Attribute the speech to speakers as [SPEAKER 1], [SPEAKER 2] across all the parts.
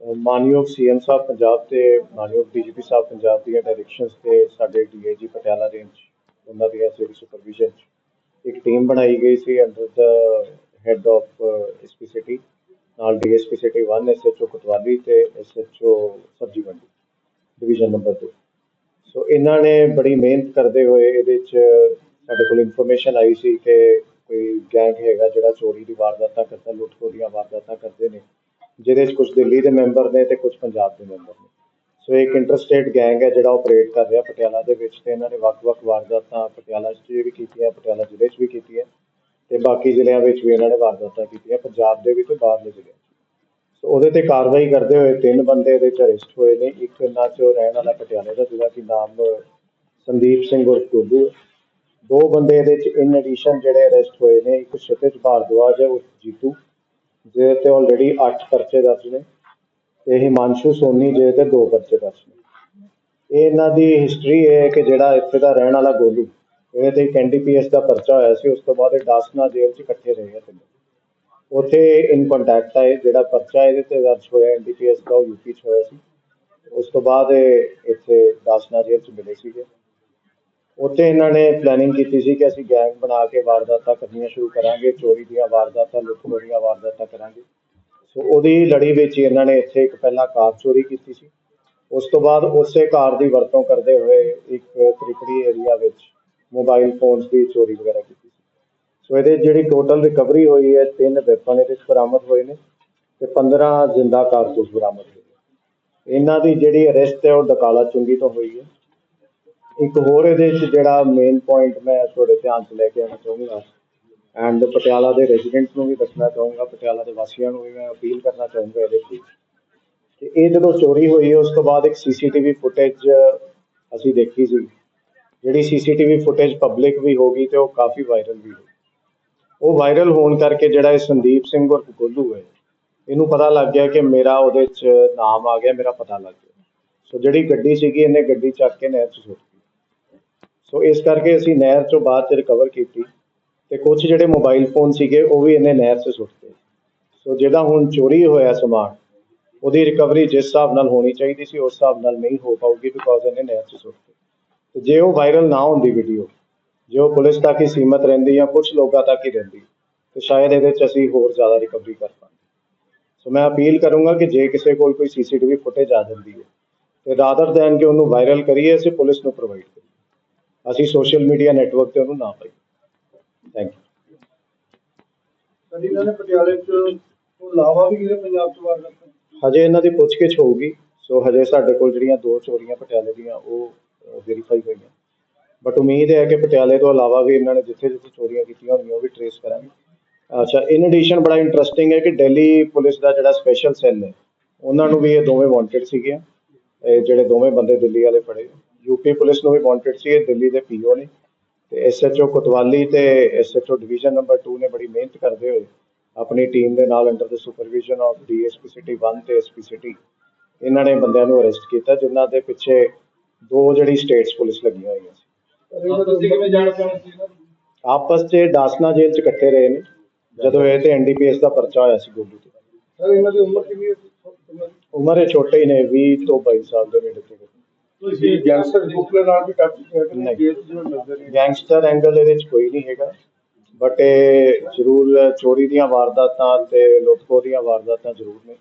[SPEAKER 1] ਮਾਨਯੋਗ ਸੀਐਮ ਸਾਹਿਬ ਪੰਜਾਬ ਤੇ, ਮਾਨਯੋਗ ਡੀਜੀਪੀ ਸਾਹਿਬ ਪੰਜਾਬ ਦੀਆਂ ਡਾਇਰੈਕਸ਼ਨਸ ਤੇ ਸਾਡੇ ਡੀਏਜੀ ਪਟਿਆਲਾ ਰੇਂਜ ਉਹਨਾਂ ਦੀਆਂ ਜਿਹੜੀ ਸੁਪਰਵਿਜ਼ਨ ਇੱਕ ਟੀਮ ਬਣਾਈ ਗਈ ਸੀ under the head of SP city ਨਾਲ ਡੀਐਸਪੀ ਸਿਟੀ 1 ਐਸਐਚਓ ਕੋਤਵਾਲੀ ਤੇ ਐਸਐਚਓ ਸਬਜੀ ਮੰਡੀ ਡਿਵੀਜ਼ਨ ਨੰਬਰ 2 ਸੋ ਇਹਨਾਂ ਨੇ ਬੜੀ ਮਿਹਨਤ ਕਰਦੇ ਹੋਏ ਇਹਦੇ 'ਚ ਸਾਡੇ ਕੋਲ ਇਨਫੋਰਮੇਸ਼ਨ ਆਈ ਸੀ ਕਿ ਕੋਈ ਗੈਂਗ ਹੈਗਾ ਜਿਹੜਾ ਚੋਰੀ ਦੀ ਵਾਰਦਾਤਾਂ ਕਰਦਾ ਲੁੱਟਖੋ ਦੀਆਂ ਵਾਰਦਾਤਾਂ ਕਰਦੇ ਨੇ। ਜਿਹਦੇ 'ਚ ਕੁਝ ਦਿੱਲੀ ਦੇ ਮੈਂਬਰ ਨੇ ਤੇ ਕੁਝ ਪੰਜਾਬ ਦੇ ਮੈਂਬਰ ਨੇ। ਸੋ ਇੱਕ ਇੰਟਰਸਟੇਟ ਗੈਂਗ ਹੈ ਜਿਹੜਾ ਆਪਰੇਟ ਕਰ ਰਿਹਾ ਪਟਿਆਲਾ ਦੇ ਵਿੱਚ ਤੇ ਇਹਨਾਂ ਨੇ ਵੱਖ-ਵੱਖ ਵਾਰਦਾਤਾਂ ਪਟਿਆਲਾ 'ਚ ਵੀ ਕੀਤੀਆਂ, ਪਟਿਆਲਾ ਜ਼ਿਲ੍ਹੇ 'ਚ ਵੀ ਕੀਤੀਆਂ ਤੇ ਬਾਕੀ ਜ਼ਿਲ੍ਹਿਆਂ ਵਿੱਚ ਵੀ ਇਹਨਾਂ ਨੇ ਵਾਰਦਾਤਾਂ ਕੀਤੀਆਂ, ਪੰਜਾਬ ਦੇ ਵੀ ਤੇ ਬਾਹਰਲੇ ਜ਼ਿਲ੍ਹਿਆਂ 'ਚ ਸੋ ਉਹਦੇ ਤੇ ਕਾਰਵਾਈ ਕਰਦੇ ਹੋਏ ਤਿੰਨ ਬੰਦੇ ਇਹਦੇ 'ਚ ਅਰੈਸਟ ਹੋਏ ਨੇ, ਇੱਕ ਇਹਨਾਂ 'ਚੋਂ ਰਹਿਣ ਵਾਲਾ ਪਟਿਆਲੇ ਦਾ ਜਿਹਦਾ ਕਿ ਨਾਮ ਸੰਦੀਪ ਸਿੰਘ ਉਰਫ ਗੋਲੂ ਹੈ। ਦੋ ਬੰਦੇ ਇਹਦੇ 'ਚ ਇਨ ਐਡੀਸ਼ਨ ਜਿਹੜੇ ਅਰੈਸਟ ਹੋਏ ਨੇ, ਇੱਕ ਸ਼ਤਿਜ ਭਾਰਦਵਾਜ ਹੈ ਉਹ ਜੀਤੂ। ਜਿਹਦੇ ਤੇ ਆਲਰੇਡੀ 8 ਪਰਚੇ ਦਰਜ ਨੇ ਤੇ ਹਿਮਾਂਸ਼ੂ, ਸੋਨੀ ਜਿਹਦੇ ਤੇ ਦੋ ਪਰਚੇ ਦਰਜ ਨੇ। ਇਹ ਇਹਨਾਂ ਦੀ ਹਿਸਟਰੀ ਹੈ ਕਿ ਜਿਹੜਾ ਇੱਥੇ ਦਾ ਰਹਿਣ ਵਾਲਾ ਗੋਲੂ ਇਹਦੇ ਤੇ ਇੱਕ ਐਨਡੀਪੀਐਸ ਦਾ ਪਰਚਾ ਹੋਇਆ ਸੀ, ਉਸ ਤੋਂ ਬਾਅਦ ਇਹ ਡਾਸਨਾ ਜੇਲ੍ਹ 'ਚ ਇਕੱਠੇ ਰਹੇ ਆ ਤਿੰਨੇ ਉੱਥੇ ਇਨ ਕੰਟੈਕਟ ਆਏ ਜਿਹੜਾ ਪਰਚਾ ਇਹਦੇ ਤੇ ਦਰਜ ਹੋਇਆ ਐਨਡੀਪੀਐਸ ਦਾ, ਉਹ ਯੂਪੀ 'ਚ ਹੋਇਆ ਸੀ। ਉਸ ਤੋਂ ਬਾਅਦ ਇਹ ਇੱਥੇ ਦਾਸਨਾ ਜੇਲ੍ਹ 'ਚ ਮਿਲੇ ਸੀਗੇ। ਉੱਥੇ ਇਹਨਾਂ ਨੇ ਪਲੈਨਿੰਗ ਕੀਤੀ ਸੀ ਕਿ ਅਸੀਂ ਗੈਂਗ ਬਣਾ ਕੇ ਵਾਰਦਾਤਾਂ ਕਰਨੀਆਂ ਸ਼ੁਰੂ ਕਰਾਂਗੇ, ਚੋਰੀ ਦੀਆਂ ਵਾਰਦਾਤਾਂ ਲੁੱਟ ਦੀਆਂ ਵਾਰਦਾਤਾਂ ਕਰਾਂਗੇ। ਸੋ ਉਹਦੀ ਲੜੀ ਵਿੱਚ ਇਹਨਾਂ ਨੇ ਇੱਥੇ ਇੱਕ ਪਹਿਲਾਂ ਕਾਰ ਚੋਰੀ ਕੀਤੀ ਸੀ। ਉਸ ਤੋਂ ਬਾਅਦ ਉਸੇ ਕਾਰ ਦੀ ਵਰਤੋਂ ਕਰਦੇ ਹੋਏ ਇੱਕ ਤ੍ਰਿਪੜੀ ਏਰੀਆ ਵਿੱਚ ਮੋਬਾਈਲ ਫੋਨਸ ਦੀ ਚੋਰੀ ਵਗੈਰਾ ਕੀਤੀ ਸੀ। ਸੋ ਇਹਦੇ ਜਿਹੜੀ ਟੋਟਲ ਰਿਕਵਰੀ ਹੋਈ ਹੈ, ਤਿੰਨ ਵੈਪਨ ਇਹਦੇ ਵਿੱਚ ਬਰਾਮਦ ਹੋਏ ਨੇ ਤੇ 15 ਜ਼ਿੰਦਾ ਕਾਰਤੂਸ ਬਰਾਮਦ ਹੋਏ ਇਹਨਾਂ ਦੀ ਜਿਹੜੀ ਅਰੈਸਟ ਹੈ ਉਹ ਦਕਾਲਾ ਚੁੰਗੀ ਤੋਂ ਹੋਈ ਹੈ। ਇੱਕ ਹੋਰ ਇਹਦੇ ਵਿੱਚ ਜਿਹੜਾ ਮੇਨ ਪੁਆਇੰਟ ਮੈਂ ਤੁਹਾਡੇ ਧਿਆਨ 'ਚ ਲੈ ਕੇ ਆਉਣਾ ਚਾਹੂੰਗਾ ਐਂਡ ਪਟਿਆਲਾ ਦੇ ਰੈਜ਼ੀਡੈਂਟਸ ਨੂੰ ਵੀ ਦੱਸਣਾ ਚਾਹੂੰਗਾ, ਪਟਿਆਲਾ ਦੇ ਵਾਸੀਆਂ ਨੂੰ ਵੀ ਮੈਂ ਅਪੀਲ ਕਰਨਾ ਚਾਹੂੰਗਾ ਇਹਦੇ 'ਤੇ। ਕਿ ਇਹ ਜਦੋਂ ਚੋਰੀ ਹੋਈ, ਉਸ ਤੋਂ ਬਾਅਦ ਇੱਕ ਸੀਸੀਟੀਵੀ ਫੁਟੇਜ ਅਸੀਂ ਦੇਖੀ ਸੀ। ਜਿਹੜੀ ਸੀਸੀਟੀਵੀ ਫੁਟੇਜ ਪਬਲਿਕ ਵੀ ਹੋ ਗਈ ਤੇ ਉਹ ਕਾਫੀ ਵਾਇਰਲ ਵੀ ਹੋਈ। ਉਹ ਵਾਇਰਲ ਹੋਣ ਕਰਕੇ ਜਿਹੜਾ ਇਹ ਸੰਦੀਪ ਸਿੰਘ ਔਰ ਗੋਲੂ ਹੈ, ਇਹਨੂੰ ਪਤਾ ਲੱਗ ਗਿਆ ਕਿ ਮੇਰਾ ਉਹਦੇ 'ਚ ਨਾਮ ਆ ਗਿਆ, ਮੇਰਾ ਪਤਾ ਲੱਗ ਗਿਆ। ਸੋ ਜਿਹੜੀ ਗੱਡੀ ਸੀਗੀ, ਇਹਨੇ ਗੱਡੀ ਚੱਕ ਕੇ ਨਹਿਰ 'ਚ ਸੁੱਟ ਸੋ ਇਸ ਕਰਕੇ ਅਸੀਂ ਨਹਿਰ 'ਚੋਂ ਬਾਅਦ 'ਚ ਰਿਕਵਰ ਕੀਤੀ ਤੇ ਕੁਝ ਜਿਹੜੇ ਮੋਬਾਈਲ ਫੋਨ ਸੀਗੇ, ਉਹ ਵੀ ਇਹਨੇ ਨਹਿਰ 'ਚ ਸੁੱਟਤੇ ਸੋ ਜਿਹੜਾ ਹੁਣ ਚੋਰੀ ਹੋਇਆ ਸਮਾਨ, ਉਹਦੀ ਰਿਕਵਰੀ ਜਿਸ ਹਿਸਾਬ ਨਾਲ ਹੋਣੀ ਚਾਹੀਦੀ ਸੀ, ਉਸ ਹਿਸਾਬ ਨਾਲ ਨਹੀਂ ਹੋ ਪਾਊਗੀ ਬਿਕੋਜ਼ ਇਹਨੇ ਨਹਿਰ 'ਚ ਸੁੱਟਤੇ ਤੇ ਜੇ ਉਹ ਵਾਇਰਲ ਨਾ ਹੁੰਦੀ ਵੀਡੀਓ ਜੇ ਉਹ ਪੁਲਿਸ ਤੱਕ ਹੀ ਸੀਮਤ ਰਹਿੰਦੀ ਜਾਂ ਕੁਝ ਲੋਕਾਂ ਤੱਕ ਹੀ ਰਹਿੰਦੀ, ਤੇ ਸ਼ਾਇਦ ਇਹਦੇ 'ਚ ਅਸੀਂ ਹੋਰ ਜ਼ਿਆਦਾ ਰਿਕਵਰੀ ਕਰ ਪਾਂਦੇ ਸੋ ਮੈਂ ਅਪੀਲ ਕਰੂੰਗਾ ਕਿ ਜੇ ਕਿਸੇ ਕੋਲ ਕੋਈ ਸੀਸੀਟੀਵੀ ਫੁਟੇਜ ਆ ਜਾਂਦੀ ਹੈ, ਤੇ ਰਾਦਰ ਦੈਨ ਕਿ ਉਹਨੂੰ ਵਾਇਰਲ ਕਰੀਏ, ਅਸੀਂ ਪੁਲਿਸ ਨੂੰ ਪ੍ਰੋਵਾਈਡ ਕਰੀਏ। ਅਸੀਂ ਸੋਸ਼ਲ ਮੀਡੀਆ ਨੈਟਵਰਕ ਤੇ ਉਹਨੂੰ ਨਾ ਪਾਈਏ। ਥੈਂਕ ਯੂ
[SPEAKER 2] ਕਦੀ ਇਹਨਾਂ ਨੇ ਪਟਿਆਲੇ ਚ ਤੋਂ ਇਲਾਵਾ ਵੀ ਕਿਤੇ ਪੰਜਾਬ ਚ ਵਾਰ ਕਰਤਾ
[SPEAKER 1] ਹਜੇ ਇਹਨਾਂ ਦੀ ਪੁੱਛਗਿੱਛ ਹੋਊਗੀ ਸੋ ਹਜੇ ਸਾਡੇ ਕੋਲ ਜਿਹੜੀਆਂ ਦੋ ਚੋਰੀਆਂ ਪਟਿਆਲੇ ਦੀਆਂ ਉਹ ਵੈਰੀਫਾਈ ਹੋਈਆਂ। ਬਟ ਉਮੀਦ ਹੈ ਕਿ ਪਟਿਆਲੇ ਤੋਂ ਇਲਾਵਾ ਵੀ ਇਹਨਾਂ ਨੇ ਜਿੱਥੇ ਜਿੱਥੇ ਚੋਰੀਆਂ ਕੀਤੀਆਂ ਹੋਣਗੀਆਂ ਉਹ ਵੀ ਟਰੇਸ ਕਰਾਂਗੇ। ਅੱਛਾ ਇਨ ਐਡੀਸ਼ਨ ਬੜਾ ਇੰਟਰਸਟਿੰਗ ਹੈ ਕਿ ਦਿੱਲੀ ਪੁਲਿਸ ਦਾ ਜਿਹੜਾ ਸਪੈਸ਼ਲ ਸੈੱਲ ਹੈ ਉਹਨਾਂ ਨੂੰ ਵੀ ਇਹ ਦੋਵੇਂ ਵਾਂਟਡ ਸੀਗੇ ਇਹ ਜਿਹੜੇ ਦੋਵੇਂ ਬੰਦੇ ਦਿੱਲੀ ਵਾਲੇ ਫੜੇ। ਯੂਪੀ ਪੁਲਿਸ ਨੂੰ ਵੀ ਵਾਂਟਡ ਸੀ ਇਹ ਦਿੱਲੀ ਦੇ ਪੀਓ ਨੇ। ਤੇ ਐਸਐਚਓ ਕੋਤਵਾਲੀ ਤੇ ਐਸਐਚਓ ਡਿਵੀਜ਼ਨ ਨੰਬਰ 2 ਨੇ ਬੜੀ ਮਿਹਨਤ ਕਰਦੇ ਹੋਏ ਆਪਣੀ ਟੀਮ ਦੇ ਨਾਲ under the supervision of DSP city 1 ਤੇ ਐਸਪੀ ਸਿਟੀ ਇਹਨਾਂ ਨੇ ਬੰਦਿਆਂ ਨੂੰ ਅਰੈਸਟ ਕੀਤਾ ਜਿਨ੍ਹਾਂ ਦੇ ਪਿੱਛੇ ਦੋ ਜਿਹੜੀ ਸਟੇਟਸ ਪੁਲਿਸ ਲੱਗੀਆਂ ਹੋਈਆਂ ਸੀ? ਆਪਸ 'ਚ ਡਾਸਨਾ ਜੇਲ੍ਹ 'ਚ ਇਕੱਠੇ ਰਹੇ ਨੇ ਜਦੋਂ ਇਹ ਤੇ ਐਨਡੀਪੀਐਸ ਦਾ ਪਰਚਾ ਹੋਇਆ ਸੀ ਗੋਲੂ ਤੇ।
[SPEAKER 2] ਸਰ ਇਹਨਾਂ ਦੀ ਉਮਰ ਕਿੰਨੀ ਹੈ?
[SPEAKER 1] ਉਮਰ ਇਹ ਛੋਟੇ ਹੀ ਨੇ 20 ਤੋਂ 22 ਸਾਲ ਦੇ ਨੇੜੇ ਤੇੜੇ।
[SPEAKER 2] ਤੁਸੀਂ ਗੈਂਗਸਟਰ ਗਰੁੱਪ ਦੇ ਨਾਲ ਵੀ ਟੱਚ ਹੈ ਕਿ
[SPEAKER 1] ਨਹੀਂ।
[SPEAKER 2] ਕੇਸ ਜਿਵੇਂ ਮਿਲਦੇ ਨੇ
[SPEAKER 1] ਗੈਂਗਸਟਰ ਐਂਗਲ ਇਹਦੇ 'ਚ ਕੋਈ ਨਹੀਂ ਹੈਗਾ। ਬਟ ਇਹ ਜ਼ਰੂਰ ਚੋਰੀ ਦੀਆਂ ਵਾਰਦਾਤਾਂ ਤੇ ਲੁੱਟਖੋ ਦੀਆਂ ਵਾਰਦਾਤਾਂ ਜ਼ਰੂਰ ਨੇ।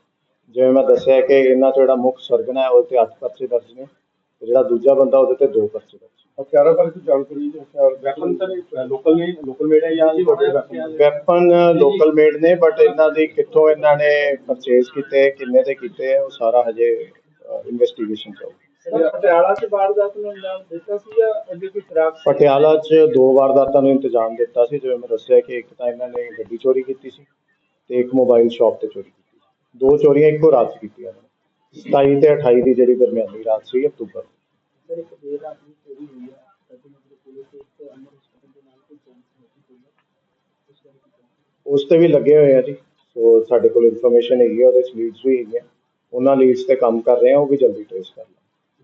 [SPEAKER 1] ਜਿਵੇਂ ਮੈਂ ਦੱਸਿਆ ਕਿ ਇਹਨਾਂ ਤੋਂ ਜਿਹੜਾ ਮੁੱਖ ਸਰਗਨਾ ਹੈ ਉਹ ਤੇ 8 ਪਰਚੇ ਦਰਜ ਨੇ। ਤੇ ਜਿਹੜਾ ਦੂਜਾ ਬੰਦਾ ਉਹਦੇ ਤੇ 2 ਪਰਚੇ ਦਰਜ
[SPEAKER 2] ਹਥਿਆਰਾਂ ਬਾਰੇ ਕੋਈ ਜਾਣਕਾਰੀ ਹੈ? ਹਥਿਆਰ ਵੈਪਨ ਤਾਂ ਲੋਕਲ ਨਹੀਂ ਲੋਕਲ ਮੇਡ ਹੈ ਜਾਂ ਜੀ ਵੱਡੇ ਵੈਪਨ
[SPEAKER 1] ਵੈਪਨ ਲੋਕਲ ਮੇਡ ਨੇ ਬਟ ਇਹਨਾਂ ਦੀ ਕਿੱਥੋਂ ਇਹਨਾਂ ਨੇ ਪਰਚੇਜ਼ ਕੀਤੇ ਕਿੰਨੇ ਦੇ ਕੀਤੇ ਉਹ ਸਾਰਾ ਹਜੇ ਇਨਵੈਸਟੀਗੇਸ਼ਨ ਚੱਲ ਰਹੀ।
[SPEAKER 2] ਪਟਿਆਲਾ ਚ ਵਾਰਦਾਤ ਨੂੰ ਅੰਜਾਮ ਦਿੱਤਾ ਸੀ ਜਾਂ ਅੱਗੇ ਕੋਈ ਖਰਾਬ
[SPEAKER 1] ਪਟਿਆਲਾ 'ਚ ਦੋ ਵਾਰਦਾਤਾਂ ਨੂੰ ਇੰਤਜ਼ਾਮ ਦਿੱਤਾ ਸੀ ਜਿਵੇਂ ਮੈਂ ਦੱਸਿਆ ਕਿ ਇੱਕ ਤਾਂ ਇਹਨਾਂ ਨੇ ਗੱਡੀ ਚੋਰੀ ਕੀਤੀ ਸੀ ਤੇ ਇੱਕ ਮੋਬਾਈਲ ਸ਼ਾਪ ਤੇ ਚੋਰੀ ਕੀਤੀ ਸੀ। ਦੋ ਚੋਰੀਆਂ ਇੱਕੋ ਰਾਤ 'ਚ ਕੀਤੀਆਂ ਨੇ। 27 ਤੇ 28 ਦੀ ਜਿਹੜੀ ਦਰਮਿਆਨੀ ਰਾਤ ਸੀ ਅਕਤੂਬਰ
[SPEAKER 3] ਉਸ
[SPEAKER 1] ਤੇ ਵੀ ਲੱਗੇ ਹੋਏ ਆ ਜੀ। ਸੋ ਸਾਡੇ ਕੋਲ ਇਨਫੋਰਮੇਸ਼ਨ ਹੈਗੀ ਆ ਉਹਦੇ ਲੀਡਸ ਵੀ ਹੈਗੀਆਂ। ਉਹਨਾਂ ਲੀਡਸ ਤੇ ਕੰਮ ਕਰ ਰਹੇ ਆ ਉਹ ਵੀ ਜਲਦੀ ਟ੍ਰੇਸ ਕਰ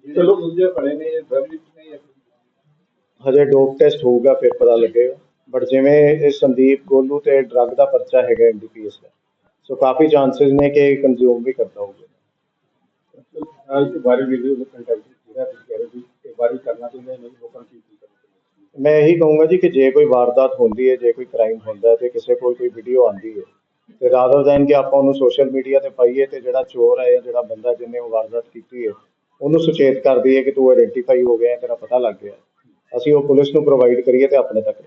[SPEAKER 1] ਲਾਂਗੇ
[SPEAKER 2] ਚਲੋ ਦੂਜੇ ਖੜੇ ਨੇ ਡਰਗ ਨਹੀਂ ਹੈ
[SPEAKER 1] ਹਜੇ ਡੋਪ ਟੈਸਟ ਹੋਊਗਾ ਫਿਰ ਪਤਾ ਲੱਗੇਗਾ। ਬਟ ਜਿਵੇਂ ਇਹ ਸੰਦੀਪ ਗੋਲੂ ਤੇ ਡਰੱਗ ਦਾ ਪਰਚਾ ਹੈਗਾ ਐਨਡੀਪੀਐਸ ਦਾ ਸੋ ਕਾਫੀ ਚਾਂਸਸ ਨੇ ਕਿ ਕੰਜ਼ਿਊਮ ਵੀ ਕਰਦਾ ਹੋਊਗਾ।
[SPEAKER 4] ਅੱਜ ਬਾਰੇ ਵੀਡੀਓ ਦੇ ਕੰਟੈਂਟ ਜਿਹੜਾ ਤੁਸੀਂ ਕਹਿ ਰਹੇ ਸੀ ਕਿ ਬਾਰੇ ਕਰਨਾ ਚਾਹੁੰਦੇ ਨਹੀਂ ਲੋਕਾਂ ਨੂੰ ਕੀ ਕਰਨਾ
[SPEAKER 1] ਮੈਂ ਇਹੀ ਕਹੂੰਗਾ ਜੀ ਕਿ ਜੇ ਕੋਈ ਵਾਰਦਾਤ ਹੁੰਦੀ ਹੈ ਜੇ ਕੋਈ ਕ੍ਰਾਈਮ ਹੁੰਦਾ ਹੈ ਤੇ ਕਿਸੇ ਕੋਲ ਕੋਈ ਵੀਡੀਓ ਆਉਂਦੀ ਹੈ ਤੇ ਰਾਦਰ ਦੈਨ ਕਿ ਆਪਾਂ ਉਹਨੂੰ ਸੋਸ਼ਲ ਮੀਡੀਆ ਤੇ ਪਾਈਏ ਤੇ ਜਿਹੜਾ ਚੋਰ ਹੈ ਜਾਂ ਜਿਹੜਾ ਬੰਦਾ ਜਿਹਨੇ ਉਹ ਵਾਰਦਾਤ ਕੀਤੀ ਹੈ ਉਹਨੂੰ ਸੁਚੇਤ ਕਰਦੀ ਹੈ ਕਿ ਤੂੰ ਆਇਡੈਂਟੀਫਾਈ ਹੋ ਗਿਆ ਤੇਰਾ ਪਤਾ ਲੱਗ ਗਿਆ ਅਸੀਂ ਉਹ ਪੁਲਿਸ ਨੂੰ ਪ੍ਰੋਵਾਈਡ ਕਰੀਏ ਤੇ ਆਪਣੇ ਤੱਕ